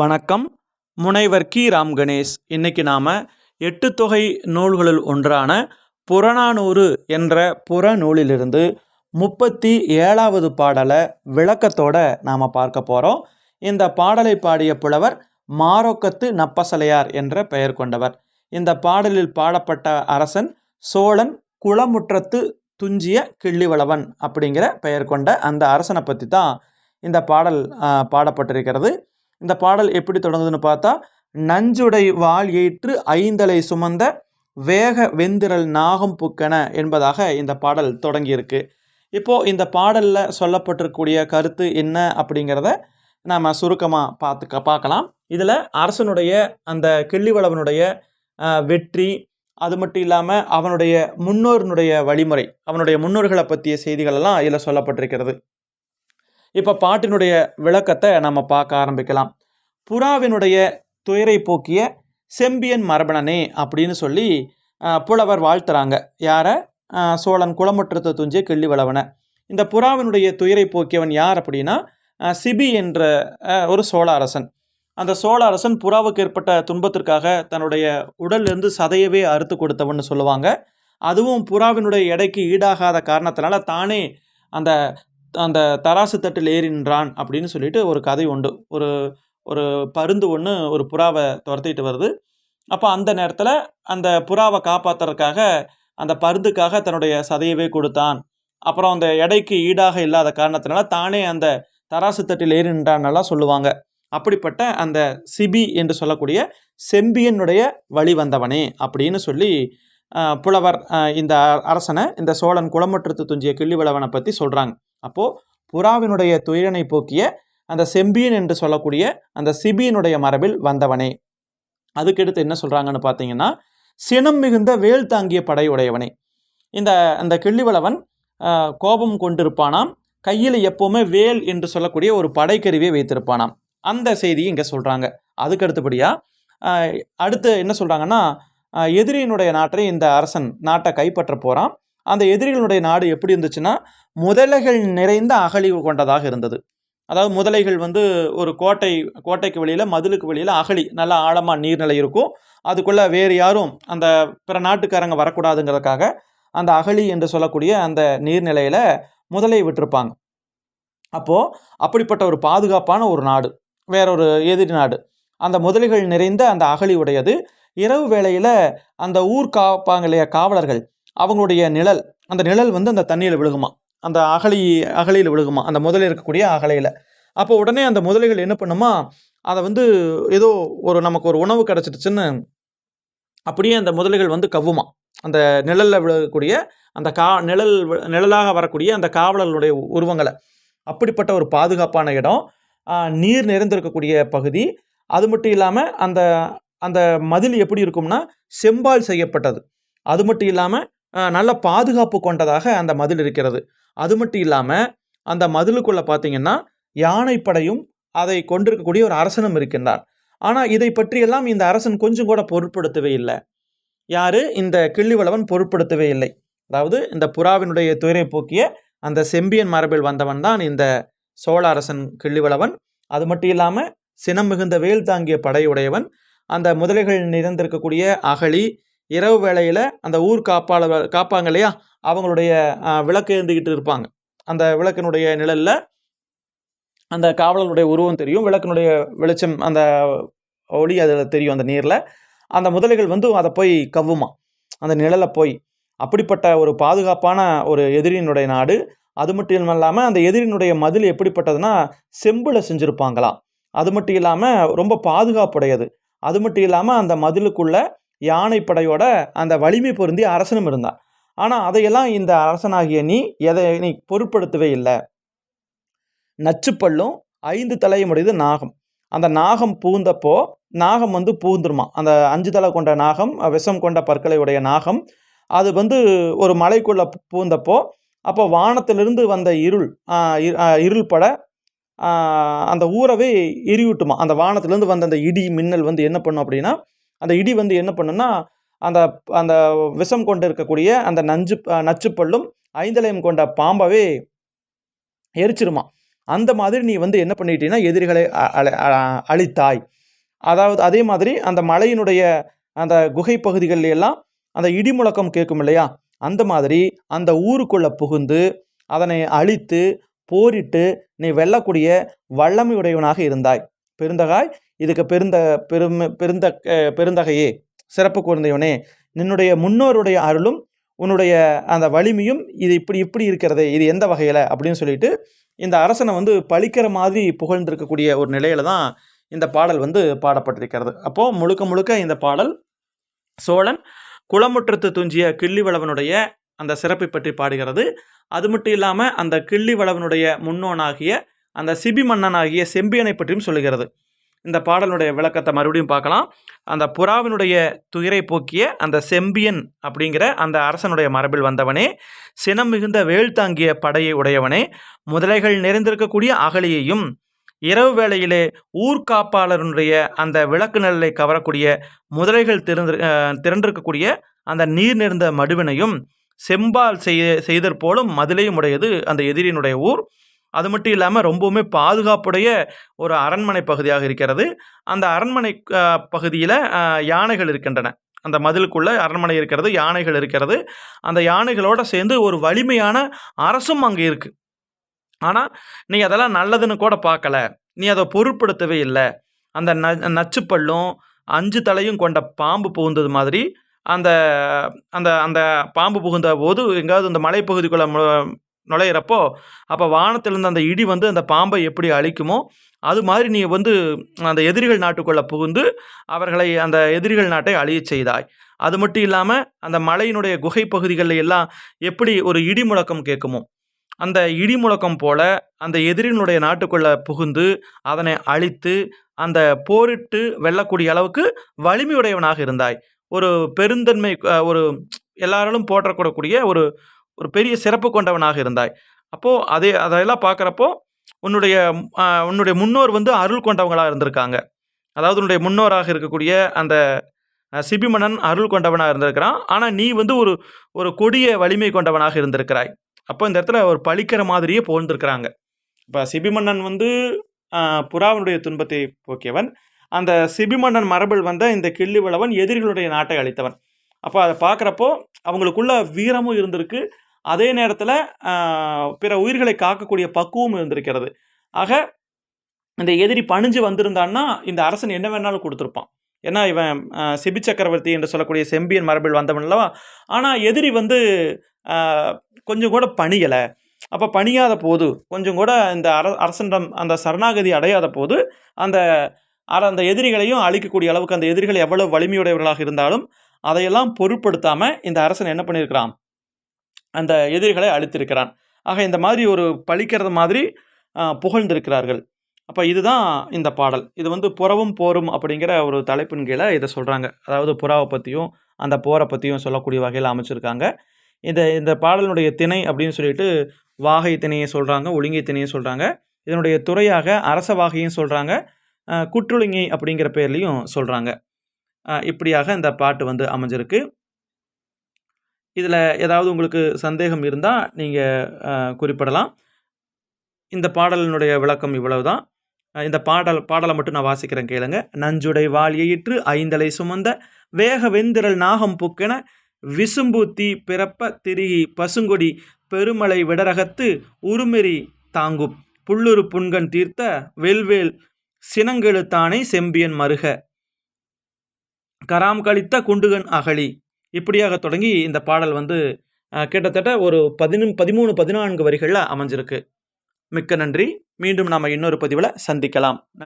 வணக்கம். முனைவர் கி. ராம் கணேஷ். இன்னைக்கு நாம் எட்டு தொகை நூல்களுள் ஒன்றான புறநானூறு என்ற புறநூலிலிருந்து முப்பத்தி ஏழாவது பாடலை விளக்கத்தோட நாம் பார்க்க போகிறோம் இந்த பாடலை பாடிய புலவர் மாரோக்கத்து நப்பசலையார் என்ற பெயர் கொண்டவர். இந்த பாடலில் பாடப்பட்ட அரசன் சோழன் குளமுற்றத்து துஞ்சிய கிள்ளிவளவன் அப்படிங்கிற பெயர் கொண்ட அந்த அரசனை பற்றி தான் இந்த பாடல் பாடப்பட்டிருக்கிறது. இந்த பாடல் எப்படி தொடங்குதுன்னு பார்த்தா நஞ்சுடை வாள் ஏற்று ஐந்தலை சுமந்த வேக வெந்திரல் நாகம் புக்கன என்பதாக இந்த பாடல் தொடங்கியிருக்கு. இப்போது இந்த பாடலில் சொல்லப்பட்டிருக்கக்கூடிய கருத்து என்ன அப்படிங்கிறத நாம் சுருக்கமாக பார்த்துக்க பார்க்கலாம். இதில் அரசனுடைய அந்த கிள்ளிவளவனுடைய வெற்றி அது மட்டும் இல்லாமல் அவனுடைய முன்னோரினுடைய வழிமுறை அவனுடைய முன்னோர்களை பற்றிய செய்திகளெல்லாம் இதில் சொல்லப்பட்டிருக்கிறது. இப்போ பாட்டினுடைய விளக்கத்தை நம்ம பார்க்க ஆரம்பிக்கலாம். புறாவினுடைய துயரை போக்கிய செம்பியன் மரபணனே அப்படின்னு சொல்லி புலவர் வாழ்த்துறாங்க. யாரை? சோழன் குளமுற்றத்தை துஞ்சிய கிள்ளிவளவனை இந்த புறாவினுடைய துயரை போக்கியவன் யார் அப்படின்னா சிபி என்ற ஒரு சோழ அரசன். அந்த சோழ அரசன் புறாவுக்கு ஏற்பட்ட துன்பத்திற்காக தன்னுடைய உடல்லிருந்து சதையவே அறுத்து கொடுத்தவன்னு சொல்லுவாங்க. அதுவும் புறாவினுடைய எடைக்கு ஈடாகாத காரணத்தினால தானே அந்த அந்த தராசு தட்டில் ஏறி நின்றான் அப்படின்னு சொல்லிட்டு ஒரு கதை உண்டு. ஒரு ஒரு பருந்து ஒன்று ஒரு புறாவை துரத்திட்டு வருது. அப்போ அந்த நேரத்தில் அந்த புறாவை காப்பாற்றுறதுக்காக அந்த பருந்துக்காக தன்னுடைய சதையவே கொடுத்தான். அப்புறம் அந்த எடைக்கு ஈடாக இல்லாத காரணத்தினால தானே அந்த தராசு தட்டில் ஏறி நின்றான்னெல்லாம் சொல்லுவாங்க. அப்படிப்பட்ட அந்த சிபி என்று சொல்லக்கூடிய செம்பியனுடைய வழி வந்தவனே அப்படின்னு சொல்லி புலவர் இந்த அரசனை இந்த சோழன் குளமற்றத்து துஞ்சிய கிள்ளிவளவனை பற்றி சொல்கிறாங்க அப்போது புறாவினுடைய துயரனை போக்கிய அந்த செம்பியன் என்று சொல்லக்கூடிய அந்த சிபியினுடைய மரபில் வந்தவனே. அதுக்கடுத்து என்ன சொல்கிறாங்கன்னு பார்த்தீங்கன்னா சினம் மிகுந்த வேல் தாங்கிய படையுடையவனே இந்த அந்த கிள்ளிவளவன் கோபம் கொண்டிருப்பானாம். கையில் எப்போவுமே வேல் என்று சொல்லக்கூடிய ஒரு படைக்கருவியை வைத்திருப்பானாம். அந்த செய்தியை இங்கே சொல்கிறாங்க அதுக்கு அடுத்தபடியாக அடுத்து என்ன சொல்கிறாங்கன்னா எதிரியினுடைய நாட்டை இந்த அரசன் நாட்டை கைப்பற்ற போகிறான் அந்த எதிரிகளுடைய நாடு எப்படி இருந்துச்சுன்னா முதலைகள் நிறைந்த அகழிவு கொண்டதாக இருந்தது. அதாவது முதலைகள் வந்து ஒரு கோட்டை கோட்டைக்கு வெளியில் மதிலுக்கு வெளியில் அகழி நல்லா ஆழமாக நீர்நிலை இருக்கும். அதுக்குள்ளே வேறு யாரும் அந்த பிற நாட்டுக்காரங்க வரக்கூடாதுங்கிறதுக்காக அந்த அகழி என்று சொல்லக்கூடிய அந்த நீர்நிலையில் முதலை விட்டிருப்பாங்க. அப்போது அப்படிப்பட்ட ஒரு பாதுகாப்பான ஒரு நாடு வேறொரு எதிரி நாடு. அந்த முதலைகள் நிறைந்த அந்த அகழி உடையது இரவு வேளையில் அந்த ஊர் காப்பாங்க இல்லையா காவலர்கள் அவங்களுடைய நிழல் அந்த நிழல் வந்து அந்த தண்ணியில் விழுகுமா? அந்த அகலி அகலியில் விழுகுமா? அந்த முதலில் இருக்கக்கூடிய அகலையில். அப்போ உடனே அந்த முதலைகள் என்ன பண்ணுமா? அதை வந்து ஏதோ ஒரு நமக்கு ஒரு உணவு கிடச்சிடுச்சுன்னு அப்படியே அந்த முதலைகள் வந்து கவ்வுமா? அந்த நிழலில் விழக்கூடிய அந்த கா நிழல் நிழலாக வரக்கூடிய அந்த காவலர்களுடைய உருவங்களை. அப்படிப்பட்ட ஒரு பாதுகாப்பான இடம். நீர் நிறைந்திருக்கக்கூடிய பகுதி. அது மட்டும் இல்லாமல் அந்த அந்த மதில் எப்படி இருக்கும்னா செம்பால் செய்யப்பட்டது. அது மட்டும் இல்லாமல் நல்ல பாதுகாப்பு கொண்டதாக அந்த மதில் இருக்கிறது. அது மட்டும் இல்லாமல் அந்த மதிலுக்குள்ளே பார்த்தீங்கன்னா யானைப்படையும் அதை கொண்டிருக்கக்கூடிய ஒரு அரசனும் இருக்கின்றார் ஆனால் இதை பற்றியெல்லாம் இந்த அரசன் கொஞ்சம் கூட பொருட்படுத்தவே இல்லை. யார்? இந்த கிள்ளிவளவன் பொருட்படுத்தவே இல்லை. அதாவது இந்த புறாவினுடைய துயரை போக்கிய அந்த செம்பியன் மரபில் வந்தவன் தான் இந்த சோழ அரசன் கிள்ளிவளவன். அது மட்டும் இல்லாமல் சினம் மிகுந்த வேல் தாங்கிய படையுடையவன். அந்த முதலைகள் நிறைந்திருக்கக்கூடிய அகழி இரவு வேளையில் அந்த ஊர் காப்பாளர் காப்பாங்க இல்லையா? அவங்களுடைய விளக்கு ஏந்திக்கிட்டு இருப்பாங்க. அந்த விளக்கினுடைய நிழலில் அந்த காவலருடைய உருவம் தெரியும். விளக்கினுடைய வெளிச்சம் அந்த ஒளி அதில் தெரியும் அந்த நீரில். அந்த முதலைகள் வந்து அதை போய் கவ்வுமா. அந்த நிழலை போய். அப்படிப்பட்ட ஒரு பாதுகாப்பான ஒரு எதிரியினுடைய நாடு. அது மட்டும் இல்லாமல் அந்த எதிரினுடைய மதில் எப்படிப்பட்டதுன்னா செம்பில் செஞ்சுருப்பாங்களாம். அது மட்டும் இல்லாமல் ரொம்ப பாதுகாப்புடையது. அது மட்டும் இல்லாமல் அந்த மதிலுக்குள்ளே யானைப்படையோட அந்த வலிமை பொருந்தி அரசனும் இருந்தான். ஆனால் அதையெல்லாம் இந்த அரசனாகிய நீ எதை நீ பொருட்படுத்தவே இல்லை. நச்சுப்பல்லும் ஐந்து தலையுமுடையது நாகம். அந்த நாகம் பூந்தப்போ நாகம் வந்து பூந்துருமா? அந்த அஞ்சு தலை கொண்ட நாகம் விஷம் கொண்ட பற்களை உடைய நாகம் அது வந்து ஒரு மலைக்குள்ளே பூந்தப்போ அப்போ வானத்திலிருந்து வந்த இருள் இருள் பட அந்த ஊரவே எரிவிட்டுமா அந்த வானத்திலேருந்து வந்த அந்த இடி மின்னல் வந்து என்ன பண்ணும் அப்படின்னா அந்த இடி வந்து என்ன பண்ணுன்னா அந்த அந்த விஷம் கொண்டு இருக்கக்கூடிய அந்த நஞ்சு நச்சுப்பல்லும் ஐந்தலையும் கொண்ட பாம்பவே எரிச்சிருமா? அந்த மாதிரி நீ வந்து என்ன பண்ணிட்டீன்னா எதிரிகளை அழித்தாய். அதாவது அதே மாதிரி அந்த மலையினுடைய அந்த குகை பகுதிகளில் எல்லாம் அந்த இடி முழக்கம் கேட்கும் இல்லையா? அந்த மாதிரி அந்த ஊருக்குள்ளே புகுந்து அதனை அழித்து போரிட்டு நீ வெல்லக்கூடிய வல்லமையுடையவனாக இருந்தாய். பெருந்தகாய் இதுக்கு பெருந்த பெருமை பெருந்த பெருந்தகையே. சிறப்பு குழந்தையவனே நின்னுடைய முன்னோருடைய அருளும் உன்னுடைய அந்த வலிமையும் இது இப்படி இப்படி இருக்கிறது இது எந்த வகையில்? அப்படின்னு சொல்லிட்டு இந்த அரசனை வந்து பழிக்கிற மாதிரி புகழ்ந்திருக்கக்கூடிய ஒரு நிலையில தான் இந்த பாடல் வந்து பாடப்பட்டிருக்கிறது. அப்போது முழுக்க முழுக்க இந்த பாடல் சோழன் குளமுற்றத்து துஞ்சிய கிள்ளிவளவனுடைய அந்த சிறப்பை பற்றி பாடுகிறது. அது மட்டும் இல்லாமல் அந்த கிள்ளிவளவனுடைய முன்னோனாகிய அந்த சிபி மன்னனாகிய செம்பியனை பற்றியும் சொல்லுகிறது. இந்த பாடலுடைய விளக்கத்தை மறுபடியும் பார்க்கலாம். அந்த புறாவினுடைய துயரை போக்கிய அந்த செம்பியன் அப்படிங்கிற அந்த அரசனுடைய மரபில் வந்தவனே சினம் மிகுந்த வேல் தாங்கிய படையை உடையவனே முதலைகள் நிறைந்திருக்கக்கூடிய அகலியையும் இரவு வேளையிலே ஊர்காப்பாளருடைய அந்த விளக்கு நிழலை கவரக்கூடிய முதலைகள் திறந்து திரண்டிருக்கக்கூடிய அந்த நீர் நிறைந்த மடுவினையும் செம்பால் செய்ய செய்தற் போலும் மதிலையும் உடையது அந்த எதிரியினுடைய ஊர். அது மட்டும் இல்லாமல் ரொம்பவுமே பாதுகாப்புடைய ஒரு அரண்மனை பகுதியாக இருக்கிறது. அந்த அரண்மனை பகுதியில் யானைகள் இருக்கின்றன. அந்த மதிலுக்குள்ளே அரண்மனை இருக்கிறது யானைகள் இருக்கிறது. அந்த யானைகளோட சேர்ந்து ஒரு வலிமையான அரசும் அங்கே இருக்குது ஆனால் நீ அதெல்லாம் நல்லதுன்னு கூட பார்க்கல. நீ அதை பொருட்படுத்தவே இல்லை. அந்த ந நச்சுப்பல்லும் அஞ்சு தலையும் கொண்ட பாம்பு புகுந்தது மாதிரி அந்த அந்த அந்த பாம்பு புகுந்த போது எங்காவது இந்த மலைப்பகுதிக்குள்ளே நுழையிறப்போ அப்போ வானத்திலிருந்து அந்த இடி வந்து அந்த பாம்பை எப்படி அழிக்குமோ அது மாதிரி நீ வந்து அந்த எதிரிகள் நாட்டுக்குள்ளே புகுந்து அவர்களை அந்த எதிரிகள் நாட்டை அழியச் செய்தாய். அது மட்டும் இல்லாமல் அந்த மலையினுடைய குகை பகுதிகளில் எல்லாம் எப்படி ஒரு இடி முழக்கம் கேட்குமோ அந்த இடி முழக்கம் போல அந்த எதிரினுடைய நாட்டுக்குள்ளே புகுந்து அதனை அழித்து அந்த போரிட்டு வெல்லக்கூடிய அளவுக்கு வலிமையுடையவனாக இருந்தாய். ஒரு பெருந்தன்மை ஒரு எல்லாராலும் போற்றக்கூடக்கூடிய ஒரு ஒரு பெரிய சிறப்பு கொண்டவனாக இருந்தாய். அப்போது அதே அதையெல்லாம் பார்க்குறப்போ உன்னுடைய உன்னுடைய முன்னோர் வந்து அருள் கொண்டவங்களாக இருந்திருக்காங்க. அதாவது உன்னுடைய முன்னோராக இருக்கக்கூடிய அந்த சிபிமணன் சிபிமன்னன் அருள் கொண்டவனாக இருந்திருக்கிறான். ஆனால் நீ வந்து ஒரு ஒரு கொடிய வலிமை கொண்டவனாக இருந்திருக்கிறாய். அப்போ இந்த இடத்துல ஒரு பழிக்கிற மாதிரியே போழ்ந்திருக்கிறாங்க இப்போ சிபிமன்னன் வந்து புறாவினுடைய துன்பத்தை போக்கியவன். அந்த சிபிமன்னன் மரபில் வந்த இந்த கிள்ளிவளவன் எதிரிகளுடைய நாட்டை அழித்தவன். அப்போ அதை பார்க்குறப்போ அவங்களுக்குள்ள வீரமும் இருந்திருக்கு. அதே நேரத்தில் பிற உயிர்களை காக்கக்கூடிய பக்குவமும் இருந்திருக்கிறது. ஆக இந்த எதிரி பணிஞ்சு வந்திருந்தான்னா இந்த அரசன் என்ன வேணாலும் கொடுத்துருப்பான். ஏன்னா இவன் ஆஹ், சிபி சக்கரவர்த்தி என்று சொல்லக்கூடிய செம்பியன் மரபில் வந்தவன் அல்லவா? ஆனால் எதிரி வந்து கொஞ்சம் கூட பணியலை. அப்போ பணியாத போது கொஞ்சம் கூட இந்த அர அரசனிடம் அந்த சரணாகதி அடையாத போது அந்த அற அந்த எதிரிகளையும் அழிக்கக்கூடிய அளவுக்கு அந்த எதிரிகள் எவ்வளவு வலிமையுடையவர்களாக இருந்தாலும் அதையெல்லாம் பொருட்படுத்தாமல் இந்த அரசன் என்ன பண்ணியிருக்கிறான்? அந்த எதிரிகளை அழித்திருக்கிறான். ஆக இந்த மாதிரி ஒரு பழிக்கிறது மாதிரி புகழ்ந்திருக்கிறார்கள். அப்போ இதுதான் இந்த பாடல். இது வந்து புறவும் போரும் அப்படிங்கிற ஒரு தலைப்பின் கீழே இதை சொல்கிறாங்க அதாவது புறாவை பற்றியும் அந்த போரை பற்றியும் சொல்லக்கூடிய வகையில் அமைச்சிருக்காங்க. இந்த இந்த பாடலினுடைய திணை அப்படின்னு சொல்லிட்டு வாகை திணையை சொல்கிறாங்க ஒழுங்கை திணையை சொல்கிறாங்க இதனுடைய துறையாக அரச வாகையும் சொல்கிறாங்க குற்றொழுங்கை அப்படிங்கிற பேர்லேயும் சொல்கிறாங்க இப்படியாக இந்த பாட்டு வந்து அமைஞ்சிருக்கு. இதில் ஏதாவது உங்களுக்கு சந்தேகம் இருந்தால் நீங்கள் குறிப்பிடலாம். இந்த பாடலினுடைய விளக்கம் இவ்வளவுதான். தான் இந்த பாடல் பாடலை மட்டும் நான் வாசிக்கிறேன் கேளுங்க. நஞ்சுடை வாளியிற்று ஐந்தலை சுமந்த வேக வெந்திரல் நாகம் புக்கென விசும்பு தீ பிறப்ப திரிகி பசுங்கொடி பெருமலை விடரகத்து உருமெறி தாங்கும். புல்லுரு புன்கண் தீர்த்த வெல்வேல் சினங்கெழுத்தானை செம்பியன் மருக. கராம் கழித்த குண்டுகன் அகழி. இப்படியாக தொடங்கி இந்த பாடல் வந்து கிட்டத்தட்ட ஒரு பதினு பதிமூணு பதினான்கு வரிகளில் அமைஞ்சிருக்கு. மிக்க நன்றி. மீண்டும் நாம் இன்னொரு பதிவில் சந்திக்கலாம்.